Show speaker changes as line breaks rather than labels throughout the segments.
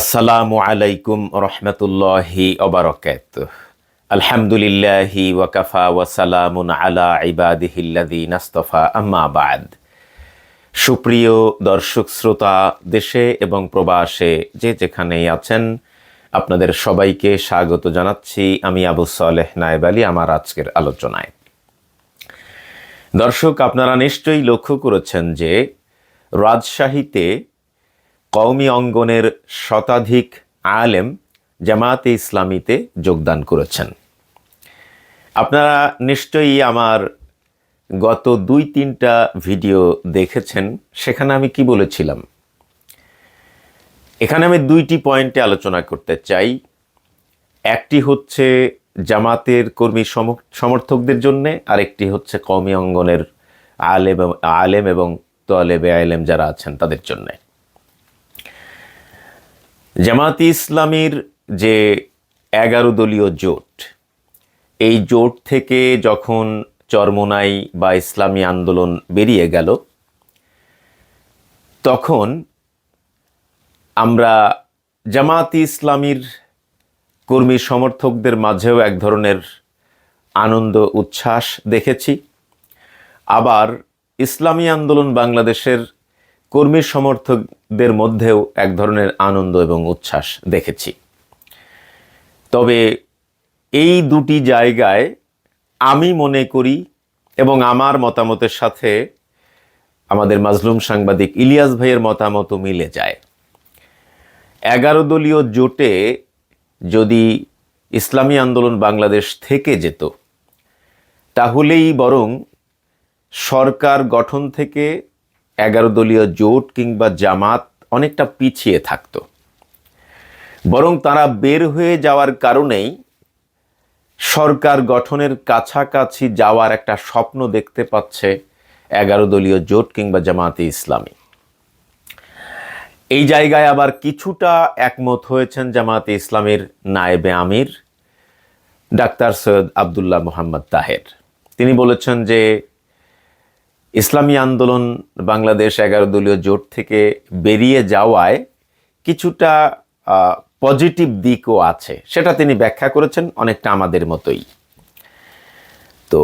আসসালামু আলাইকুম রহমতুল্লাহি অবরকাত আলহামদুলিল্লাহি ওয়াকাফা ওয়াসালামুন আলা ইবাদিহিল্লাদি নাস্তফা আম্মা বাদ। সুপ্রিয় দর্শক, শ্রোতা, দেশে এবং প্রবাসে যে যেখানেই আছেন, আপনাদের সবাইকে স্বাগত জানাচ্ছি আমি আবু সালেহ নায়েব আলী, আমার আজকের আলোচনায়। দর্শক, আপনারা নিশ্চয়ই লক্ষ্য করেছেন যে রাজশাহীতে কওমি অঙ্গনের শতাধিক আলেম জামায়াতে ইসলামীতে যোগদান করেছেন। আপনারা নিশ্চয়ই আমার গত দুই তিনটা ভিডিও দেখেছেন, সেখানে আমি কি বলেছিলাম? এখানে আমি দুইটি পয়েন্টে আলোচনা করতে চাই। একটি হচ্ছে জামাতের কর্মী সম- সমর্থকদের জন্য, আরেকটি হচ্ছে কওমি অঙ্গনের আলেম আলেম এবং তোয়ালেবে আলেম যারা আছেন তাদের জন্যে। জামাতি ইসলামীর যে এগারো দলীয় জোট, এই জোট থেকে যখন চরমোনাই বা ইসলামী আন্দোলন বেরিয়ে গেল, তখন আমরা জামাতি ইসলামীর কর্মী সমর্থকদের মাঝেও এক ধরনের আনন্দ, উচ্ছ্বাস দেখেছি। আবার ইসলামী আন্দোলন বাংলাদেশের কর্মী সমর্থকদের মধ্যেও এক ধরনের আনন্দ এবং উচ্ছ্বাস দেখেছি। তবে এই দুটি জায়গায় আমি মনে করি এবং আমার মতামতের সাথে আমাদের মাজলুম সাংবাদিক ইলিয়াস ভাইয়ের মতামতও মিলে যায়। এগারো দলীয় জোটে যদি ইসলামী আন্দোলন বাংলাদেশ থেকে যেত, তাহলেই বরং সরকার গঠন থেকে এগারো দলীয় জোট কিংবা জামাত অনেকটা পিছিয়ে থাকত। বরং তারা বের হয়ে যাওয়ার কারণেই সরকার গঠনের কাছাকাছি যাওয়ার একটা স্বপ্ন দেখতে পাচ্ছে এগারো দলীয় জোট কিংবা জামাতে ইসলামী। এই জায়গায় আবার কিছুটা একমত হয়েছেন জামাতে ইসলামের নায়েবে আমির, ডাক্তার সৈয়দ আবদুল্লাহ মোহাম্মদ তাহের। তিনি বলেছেন যে ইসলামী আন্দোলন বাংলাদেশ এগারো দলীয় জোট থেকে বেরিয়ে যাওয়ায় কিছুটা পজিটিভ দিকও আছে। সেটা তিনি ব্যাখ্যা করেছেন, অনেকটা আমাদের মতোই। তো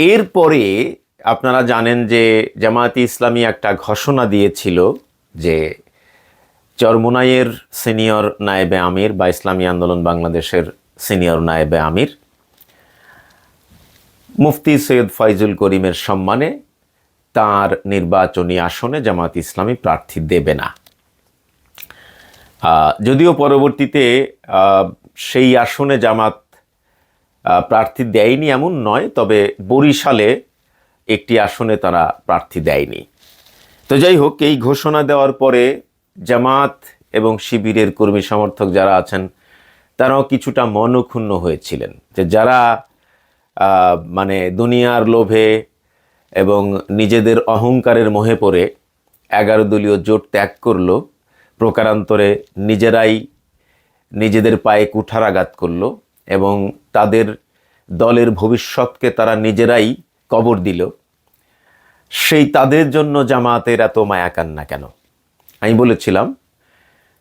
এরপরে আপনারা জানেন যে জামায়াতে ইসলামী একটা ঘোষণা দিয়েছিল যে চরমোনাইয়ের সিনিয়র নায়েবে আমির বা ইসলামী আন্দোলন বাংলাদেশের সিনিয়র নায়েবে আমির মুফতি সৈয়দ ফাইজুল করিমের সম্মানে তার নির্বাচনী আসনে জামাত ইসলামী প্রার্থী দেবে না। যদিও পরবর্তীতে সেই আসনে জামাত প্রার্থী দেয়নি এমন নয়, তবে বরিশালে একটি আসনে তারা প্রার্থী দেয়নি। তো যাই হোক, এই ঘোষণা দেওয়ার পরে জামাত এবং শিবিরের কর্মী সমর্থক যারা আছেন, তারাও কিছুটা মনক্ষুণ্ণ হয়েছিলেন যে যারা মানে দুনিয়ার লোভে এবং নিজেদের অহংকারের মোহে পড়ে এগারো দলীয় জোট ত্যাগ করল, প্রকারান্তরে নিজেরাই নিজেদের পায়ে কুঠারাঘাত করল এবং তাদের দলের ভবিষ্যৎকে তারা নিজেরাই কবর দিল। সেই তাদের জন্য জামাতের এত মায়া কান্না কেন? আমি বলেছিলাম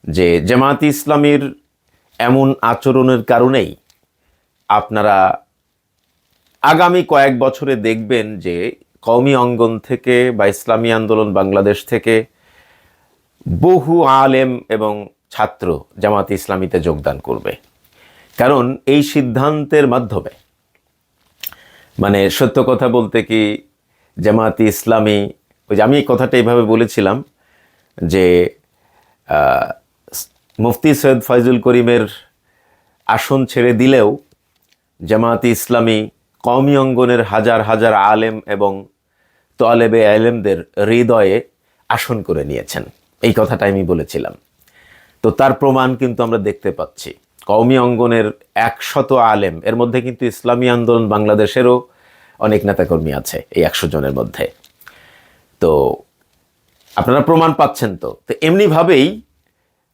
যে জামাত ইসলামীর এমন আচরণের কারণেই আপনারা আগামী কয়েক বছরে দেখবেন যে কওমি অঙ্গন থেকে বা ইসলামী আন্দোলন বাংলাদেশ থেকে বহু আলেম এবং ছাত্র জামাত ইসলামীতে যোগদান করবে। কারণ এই সিদ্ধান্তের মাধ্যমে মানে সত্য কথা বলতে কি জামাত ইসলামী, ওই যে আমি এই কথাটা এইভাবে বলেছিলাম যে মুফতি সৈয়দ ফয়জুল করিমের আসন ছেড়ে দিলেও জামায়াতে ইসলামী কওমি অঙ্গনের হাজার হাজার আলেম এবং তোয়ালেবে আলেমদের হৃদয়ে আসন করে নিয়েছেন। এই কথাটা আমি বলেছিলাম। তো তার প্রমাণ কিন্তু আমরা দেখতে পাচ্ছি। কওমি অঙ্গনের একশত আলেম, এর মধ্যে কিন্তু ইসলামী আন্দোলন বাংলাদেশেরও অনেক নেতাকর্মী আছে এই একশো জনের মধ্যে। তো আপনারা প্রমাণ পাচ্ছেন তো। তো এমনিভাবেই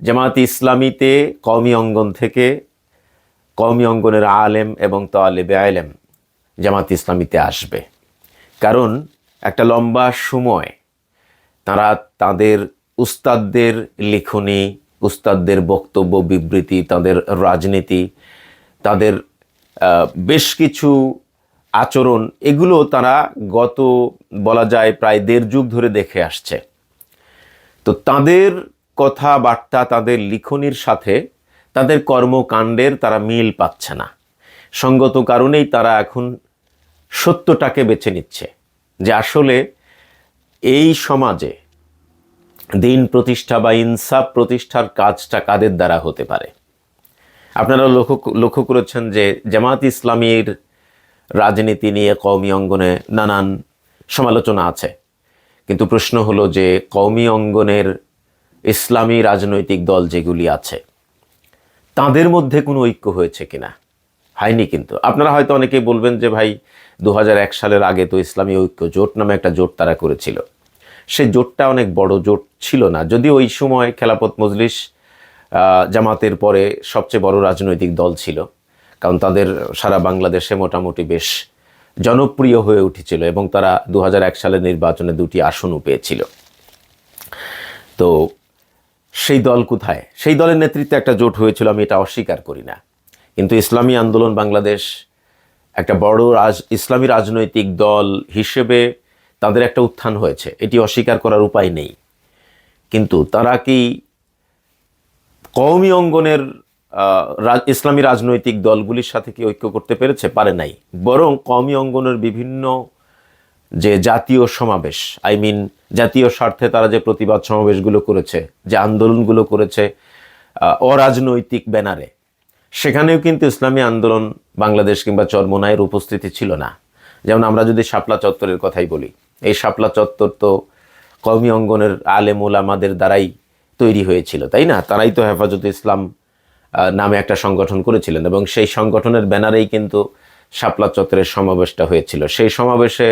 জামায়াতে ইসলামীতে কওমি অঙ্গন থেকে কওমি অঙ্গনের আলেম এবং তালেবে আলেম জামাত ইসলামীতে আসবে। কারণ একটা লম্বা সময় তারা তাদের উস্তাদদের লিখনি, উস্তাদদের বক্তব্য, বিবৃতি, তাদের রাজনীতি, তাদের বেশ কিছু আচরণ, এগুলো তারা গত বলা যায় প্রায় দেড় যুগ ধরে দেখে আসছে। তো তাদের কথাবার্তা, তাদের লিখনির সাথে তাদের কর্মকাণ্ডের তারা মিল পাচ্ছে না। সঙ্গত কারণেই তারা এখন সত্যটাকে বেছে নিচ্ছে যে আসলে এই সমাজে দিন প্রতিষ্ঠা বা ইনসাফ প্রতিষ্ঠার কাজটা কাদের দ্বারা হতে পারে? আপনারা লক্ষ্য করেছেন যে জামাত ইসলামীর রাজনীতি নিয়ে কওমি অঙ্গনে নানান সমালোচনা আছে। কিন্তু প্রশ্ন হলো যে কওমি অঙ্গনের ইসলামী রাজনৈতিক দল যেগুলি আছে, তাদের মধ্যে কোনো ঐক্য হয়েছে কিনা? হয়নি কিন্তু। আপনারা হয়তো অনেকেই বলবেন যে ভাই দু হাজার এক সালের আগে তো ইসলামী ঐক্য জোট নামে একটা জোট তারা করেছিল। সেই জোটটা অনেক বড় জোট ছিল না। যদি ওই সময় খেলাপথ মজলিস জামাতের পরে সবচেয়ে বড় রাজনৈতিক দল ছিল, কারণ তাদের সারা বাংলাদেশে মোটামুটি বেশ জনপ্রিয় হয়ে উঠেছিল এবং তারা দু হাজার এক সালের নির্বাচনে দুটি আসনও পেয়েছিল। তো সেই দল কোথায়? সেই দলের নেতৃত্বে একটা জোট হয়েছিল, আমি এটা অস্বীকার করি না। কিন্তু ইসলামী আন্দোলন বাংলাদেশ একটা বড় রাজ, ইসলামী রাজনৈতিক দল হিসেবে তাদের একটা উত্থান হয়েছে। এটি অস্বীকার করার উপায় নেই। কিন্তু তারা কি কওমি অঙ্গনের ইসলামী রাজনৈতিক দলগুলির সাথে কি ঐক্য করতে পেরেছে? পারে নাই। বরং কওমি অঙ্গনের বিভিন্ন যে জাতীয় সমাবেশ, আই মিন জাতীয় স্বার্থে তারা যে প্রতিবাদ সমাবেশগুলো করেছে, যে আন্দোলনগুলো করেছে অরাজনৈতিক ব্যানারে সেখানেও কিন্তু ইসলামী আন্দোলন বাংলাদেশ কিংবা চরমোনায়ের উপস্থিতি ছিল না। যেমন আমরা যদি শাপলা চত্বরের কথাই বলি, এই শাপলা চত্বর তো কওমি অঙ্গনের আলেম ওলামাদের দ্বারাই তৈরি হয়েছিল, তাই না? তারাই তো হেফাজত ইসলাম নামে একটা সংগঠন করেছিলেন এবং সেই সংগঠনের ব্যানারেই কিন্তু শাপলা চত্বরের সমাবেশটা হয়েছিল। সেই সমাবেশে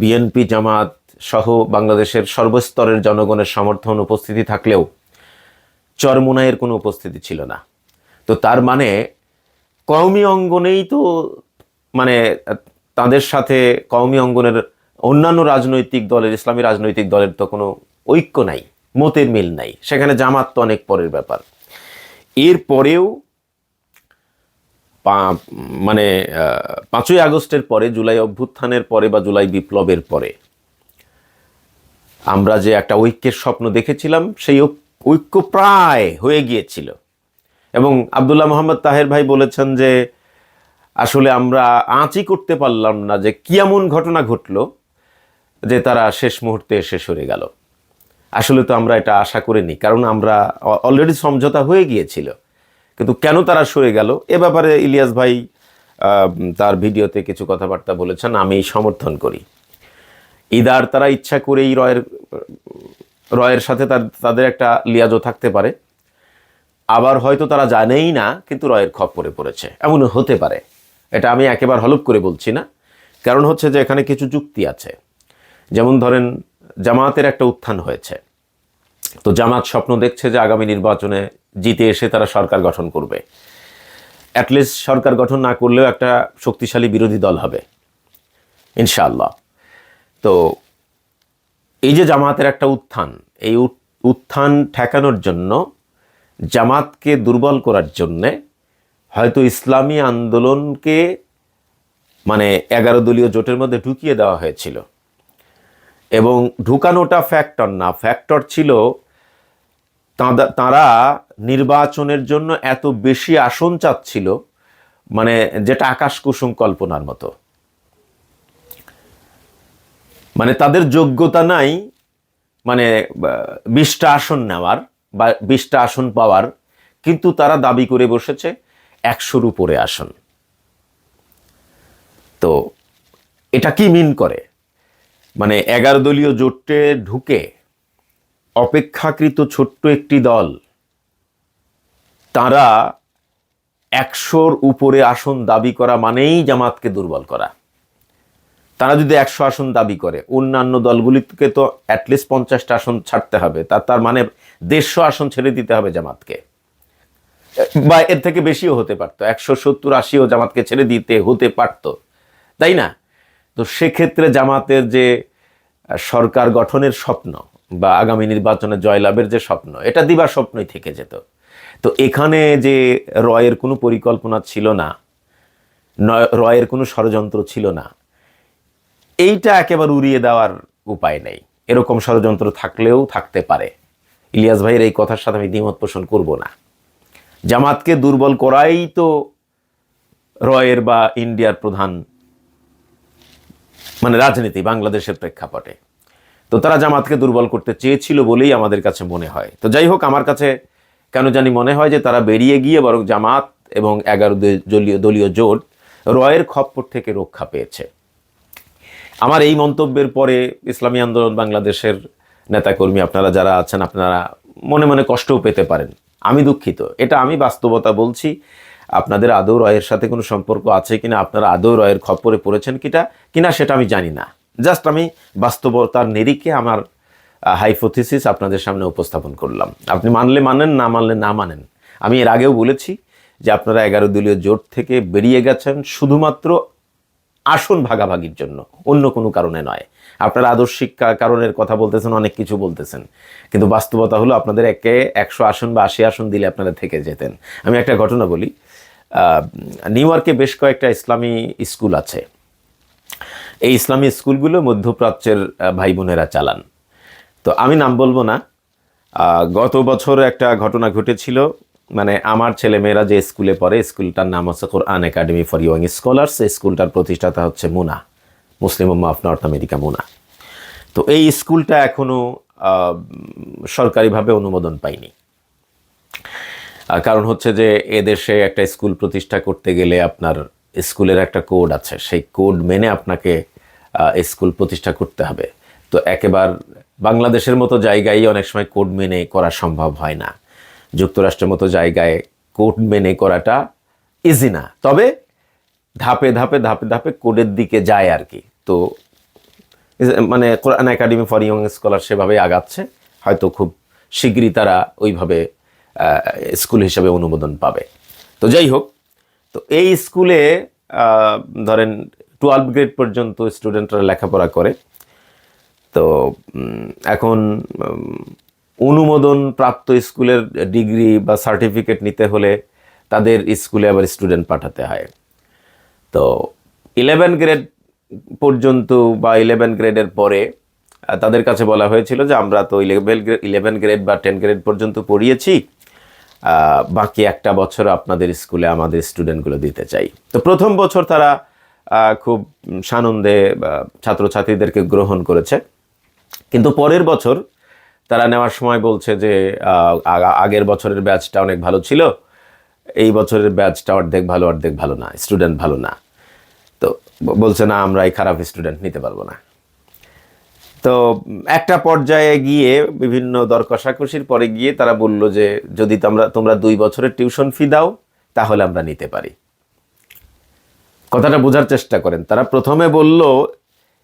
বিএনপি জামাত সহ বাংলাদেশের সর্বস্তরের জনগণের সমর্থন, উপস্থিতি থাকলেও চরমোনাইয়ের কোনো উপস্থিতি ছিল না। তো তার মানে কওমি অঙ্গনেই তো মানে তাদের সাথে কওমি অঙ্গনের অন্যান্য রাজনৈতিক দলের, ইসলামী রাজনৈতিক দলের তো কোনো ঐক্য নাই, মতের মিল নাই। সেখানে জামাত তো অনেক পরের ব্যাপার। এর পরেও মানে পাঁচই আগস্টের পরে, জুলাই অভ্যুত্থানের পরে বা জুলাই বিপ্লবের পরে আমরা যে একটা ঐক্যের স্বপ্ন দেখেছিলাম, সেই ঐক্য প্রায় হয়ে গিয়েছিল। এবং আবদুল্লাহ মোহাম্মদ তাহের ভাই বলেছেন যে আসলে আমরা আঁচই করতে পারলাম না যে কি এমন ঘটনা ঘটলো যে তারা শেষ মুহূর্তে এসে সরে গেল। আসলে তো আমরা এটা আশা করিনি, কারণ আমরা অলরেডি সমঝোতা হয়ে গিয়েছিল। কিন্তু কেন তারা সরে গেল এ ব্যাপারে ইলিয়াস ভাই তার ভিডিওতে কিছু কথাবার্তা বলেছেন, আমি সমর্থন করি। ইদার তারা ইচ্ছা করেই রয়ের রয়ের সাথে তার- তাদের একটা লিয়াজও থাকতে পারে। আবার হয়তো তারা জানেই না, কিন্তু রয়ের খপ্পরে পড়েছে। এমন হতে পারে। এটা আমি একেবারে হলপ করে বলছি না। কারণ হচ্ছে যে এখানে কিছু যুক্তি আছে। যেমন ধরেন জামাতের একটা উত্থান হয়েছে। তো জামাত স্বপ্ন দেখছে যে আগামী নির্বাচনে জিতে এসে তারা সরকার গঠন করবে। অ্যাটলিস্ট সরকার গঠন না করলেও একটা শক্তিশালী বিরোধী দল হবে। ইনশাআল্লাহ। তো এই যে জামাতের একটা উত্থান, এই উত- উত্থান ঠেকানোর জন্য জামাতকে দুর্বল করার জন্যে হয়তো ইসলামী আন্দোলনকে মানে এগারো দলীয় জোটের মধ্যে ঢুকিয়ে দেওয়া হয়েছিল। এবং ঢুকানোটা ফ্যাক্টর না ফ্যাক্টর ছিল তারা নির্বাচনের জন্য এত বেশি আসন চাচ্ছিল মানে যেটা আকাশ কুসুম কল্পনার মতো। মানে তাদের যোগ্যতা নাই মানে বিশটা আসন নেওয়ার। বা বিশটা আসন পাওয়ার, কিন্তু তারা দাবি করে বসেছে একশোর উপরে আসন। তো এটা কি মিন করে? মানে এগারো দলীয় জোটে ঢুকে অপেক্ষাকৃত ছোট্ট একটি দল, তারা একশোর উপরে আসন দাবি করা মানেই জামাতকে দুর্বল করা। তারা যদি একশো আসন দাবি করে, অন্যান্য দলগুলিকে তো অ্যাটলিস্ট পঞ্চাশটা আসন ছাড়তে হবে। তার তার মানে দেড়শো আসন ছেড়ে দিতে হবে জামাতকে। বা এর থেকে বেশিও হতে পারতো, একশো সত্তর আশিও জামাতকে ছেড়ে দিতে হতে পারতো। তাই না? তো সেক্ষেত্রে জামাতের যে সরকার গঠনের স্বপ্ন বা আগামী নির্বাচনে জয়লাভের যে স্বপ্ন, এটা দিবার স্বপ্নই থেকে যেত। তো এখানে যে রয়ের কোনো পরিকল্পনা ছিল না রয়ের কোনো ষড়যন্ত্র ছিল না এইটা একেবারে উড়িয়ে দেওয়ার উপায় নেই। এরকম ষড়যন্ত্র থাকলেও থাকতে পারে। ইলিয়াস ভাইয়ের এই কথার সাথে আমি দ্বিমত পোষণ করব না। জামাতকে দুর্বল করাই তো রয়ের বা ইন্ডিয়ার প্রধান মানে রাজনীতি, বাংলাদেশের প্রেক্ষাপটে। তো তারা জামাতকে দুর্বল করতে চেয়েছিল বলেই আমাদের কাছে মনে হয়। তো যাই হোক, আমার কাছে কেন জানি মনে হয় যে তারা বেরিয়ে গিয়ে বরং জামাত এবং এগারো দলীয়- দলীয় জোট রয়ের খপ্পর থেকে রক্ষা পেয়েছে। আমার এই মন্তব্যের পরে ইসলামী আন্দোলন বাংলাদেশের নেতাকর্মী আপনারা যারা আছেন, আপনারা মনে মনে কষ্টও পেতে পারেন। আমি দুঃখিত। এটা আমি বাস্তবতা বলছি। আপনাদের আদৌ রয়ের সাথে কোনো সম্পর্ক আছে কিনা, আপনারা আদৌ রয়ের খপ্পরে পড়েছেন কিনা কিনা সেটা আমি জানি না। জাস্ট আমি বাস্তবতার নিরিখে আমার হাইপোথিসিস আপনাদের সামনে উপস্থাপন করলাম। আপনি মানলে মানেন, না মানলে না মানেন। আমি এর আগেও বলেছি যে আপনারা এগারো দলীয় জোট থেকে বেরিয়ে গেছেন শুধুমাত্র আসন ভাগাভাগির জন্য, অন্য কোনো কারণে নয়। আপনারা আদর্শিক কারণের কথা বলতেছেন, অনেক কিছু বলতেছেন। কিন্তু বাস্তবতা হলো আপনাদের একে একশো আসন বা আশি আসন দিলে আপনারা থেকে যেতেন। আমি একটা ঘটনা বলি। নিউ ইয়র্কে বেশ কয়েকটা ইসলামী স্কুল আছে। এই ইসলামী স্কুলগুলো মধ্যপ্রাচ্যের ভাই বোনেরা চালান। তো আমি নাম বলব না। গত বছর একটা ঘটনা ঘটেছিল। মানে আমার ছেলে মেয়েরা যে স্কুলে পড়ে, স্কুলটার নাম হচ্ছে Quran academy for young scholars. স্কুলটার প্রতিষ্ঠাতা হচ্ছে মুনা, মুসলিম উম্মা অফ নর্থ আমেরিকা মুনা। তো এই স্কুলটা এখনও সরকারিভাবে অনুমোদন পায়নি কারণ হচ্ছে যে এদেশে একটা স্কুল প্রতিষ্ঠা করতে গেলে আপনার স্কুলের একটা কোড আছে। সেই কোড মেনে আপনাকে স্কুল প্রতিষ্ঠা করতে হবে। তো একেবার বাংলাদেশের মতো জায়গায় অনেক সময় কোড মেনে করা সম্ভব হয় না। যুক্তরাষ্ট্রের মতো জায়গায় কোড মেনে করাটা ইজি না। তবে ধাপে ধাপে ধাপে ধাপে কোডের দিকে যায় আর কি। তো মানে Quran academy for young scholar সেভাবে আগাচ্ছে। হয়তো খুব শীঘ্রই তারা ওইভাবে স্কুল হিসাবে অনুমোদন পাবে। তো যাই হোক, তো এই স্কুলে ধরেন টুয়েলভ গ্রেড পর্যন্ত স্টুডেন্টরা লেখাপড়া করে। তো এখন অনুমোদন প্রাপ্ত স্কুলের ডিগ্রি বা সার্টিফিকেট নিতে হলে তাদের স্কুলে আবার স্টুডেন্ট পাঠাতে হয়। তো ইলেভেন গ্রেড পর্যন্ত বা ইলেভেন গ্রেডের পরে তাদের কাছে বলা হয়েছিল যে আমরা তো ইলেভেন গ্রেড ইলেভেন গ্রেড বা টেন গ্রেড পর্যন্ত পড়িয়েছি বাকি একটা বছর আপনাদের স্কুলে আমাদের স্টুডেন্টগুলো দিতে চাই। তো প্রথম বছর তারা খুব সানন্দে ছাত্রছাত্রীদেরকে গ্রহণ করেছে। কিন্তু পরের বছর তারা নেওয়ার সময় বলছে যে আগের বছরের ব্যাচটা অনেক ভালো ছিল, এই বছরের ব্যাচটা অর্ধেক ভালো অর্ধেক ভালো না, স্টুডেন্ট ভালো না। তো বলছে, না, আমরা এই খারাপ স্টুডেন্ট নিতে পারব না। তো একটা পর্যায়ে গিয়ে বিভিন্ন দর কষাকষির পরে গিয়ে তারা বলল যে, যদি তোমরা তোমরা দুই বছরের টিউশন ফি দাও, তাহলে আমরা নিতে পারি। কথাটা বোঝার চেষ্টা করেন। তারা প্রথমে বলল,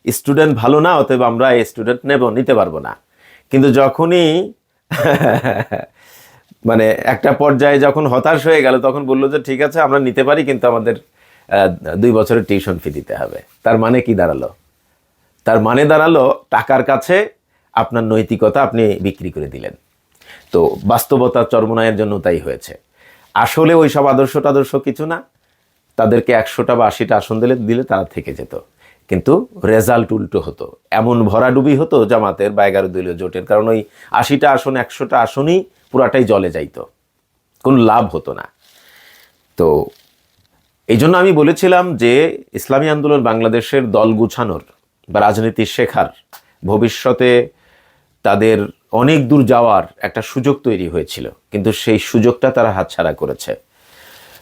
স্টুডেন্ট ভালো না, অতএব আমরা এই স্টুডেন্ট নেব, নিতে পারব না। কিন্তু যখনই মানে একটা পর্যায়ে যখন হতাশ হয়ে গেল, তখন বলল যে, ঠিক আছে, আমরা নিতে পারি, কিন্তু আমাদের দুই বছরের টিউশন ফি দিতে হবে। তার মানে কি দাঁড়াল? তার মানে দাঁড়াল, টাকার কাছে আপনার নৈতিকতা আপনি বিক্রি করে দিলেন। তো বাস্তবতা চর্মনায়ের জন্য তাই হয়েছে। আসলে ওই সব আদর্শ টাদর্শ কিছু না। তাদেরকে একশোটা বা আশিটা আসন দিলে দিলে তারা থেকে যেত। কিন্তু রেজাল্ট উল্টো হতো। এমন ভরাডুবি হতো জামাতের বা এগারো দলীয় জোটের, কারণ ওই আশিটা আসন, একশোটা আসনই পুরাটাই জলে যাইতো। কোনো লাভ হতো না। তো এই জন্য আমি বলেছিলাম যে ইসলামী আন্দোলন বাংলাদেশের দল গুছানোর বা রাজনীতি শেখার ভবিষ্যতে তাদের অনেক দূর যাওয়ার একটা সুযোগ তৈরি হয়েছিল। কিন্তু সেই সুযোগটা তারা হাতছাড়া করেছে।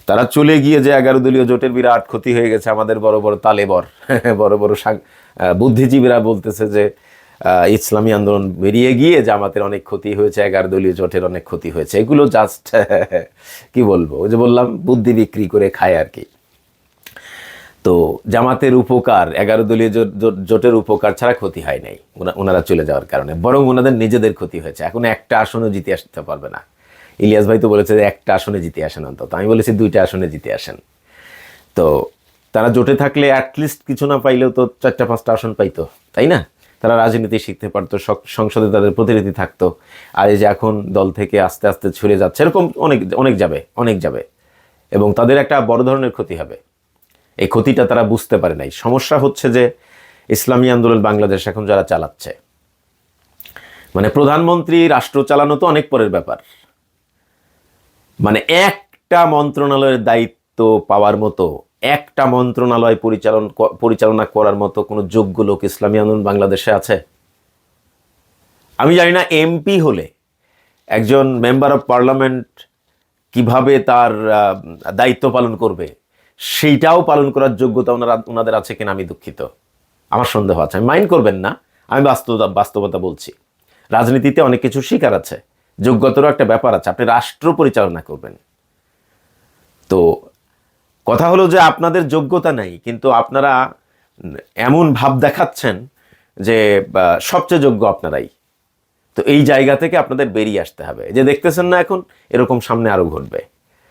তারা চলে গিয়ে যে এগারো দলীয় জোটের বিরাট ক্ষতি হয়ে গেছে, আমাদের বড় বড় তালেবর, বড় বড় বুদ্ধিজীবীরা বলতেছে যে ইসলামী আন্দোলন বেরিয়ে গিয়ে জামাতের অনেক ক্ষতি হয়েছে, এগারো দলীয় জোটের অনেক ক্ষতি হয়েছে। এগুলো জাস্ট কি বলব? ওই যে বললাম, বুদ্ধি বিক্রি করে খায় আর কি। তো জামাতের উপকার, এগারো দলীয় জোট- জোট- জোটের উপকার ছাড়া ক্ষতি হয় নাই। ওনা- ওনারা চলে যাওয়ার কারণে, বরং ওনাদের নিজেদের ক্ষতি হয়েছে। এখন একটা আসনও জিতে আসতে পারবে না। ইলিয়াস ভাই তো বলেছে যে একটা আসনে জিতে আসেন অন্তত। আমি বলেছি দুইটা আসনে জিতে আসেন। তো তারা জোটে থাকলে অ্যাটলিস্ট কিছু না পাইলেও তো চারটা, পাঁচটা আসন পাইতো, তাই না? তারা রাজনীতি শিখতে পারতো সংসদে তাদের প্রতিনিধি থাকতো। আর এই যে এখন দল থেকে আস্তে আস্তে ছড়িয়ে যাচ্ছে, এরকম অনেক অনেক যাবে অনেক যাবে। এবং তাদের একটা বড় ধরনের ক্ষতি হবে। এই ক্ষতিটা তারা বুঝতে পারে নাই। সমস্যা হচ্ছে যে ইসলামী আন্দোলন বাংলাদেশ এখন যারা চালাচ্ছে। মানে প্রধানমন্ত্রী রাষ্ট্র চালানো তো অনেক পরের ব্যাপার। মানে একটা মন্ত্রণালয়ের দায়িত্ব পাওয়ার মতো, একটা মন্ত্রণালয় পরিচালন পরিচালনা করার মতো কোনো যোগ্য লোক ইসলামী আন্দোলন বাংলাদেশে আছে? আমি জানি না, এমপি হলে একজন মেম্বার অফ পার্লামেন্ট কীভাবে তার দায়িত্ব পালন করবে, সেইটাও পালন করার যোগ্যতা ওনারা, ওনাদের আছে কিনা আমি দুঃখিত। আমার সন্দেহ আছে। আমি মাইন্ড করবেন না, আমি বাস্তবতা বাস্তবতা বলছি। রাজনীতিতে অনেক কিছু শিকার আছে। যোগ্যতারও একটা ব্যাপার আছে। আপনি রাষ্ট্র পরিচালনা করবেন। তো কথা হলো যে আপনাদের যোগ্যতা নেই, কিন্তু আপনারা এমন ভাব দেখাচ্ছেন যে সবচেয়ে যোগ্য আপনারাই। তো এই জায়গা থেকে আপনাদের বেরিয়ে আসতে হবে। যে দেখতেছেন না এখন, এরকম সামনে আরও ঘটবে।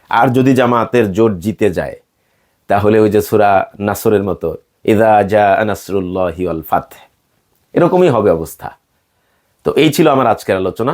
আর যদি জামাতের জোট জিতে যায়, তাহলে ওই যে সুরা নাসরের মতো, ইদা জা নাসরুল্লাহ ওয়াল ফাত এরকমই হবে অবস্থা। তো এই ছিল আমার আজকের আলোচনা।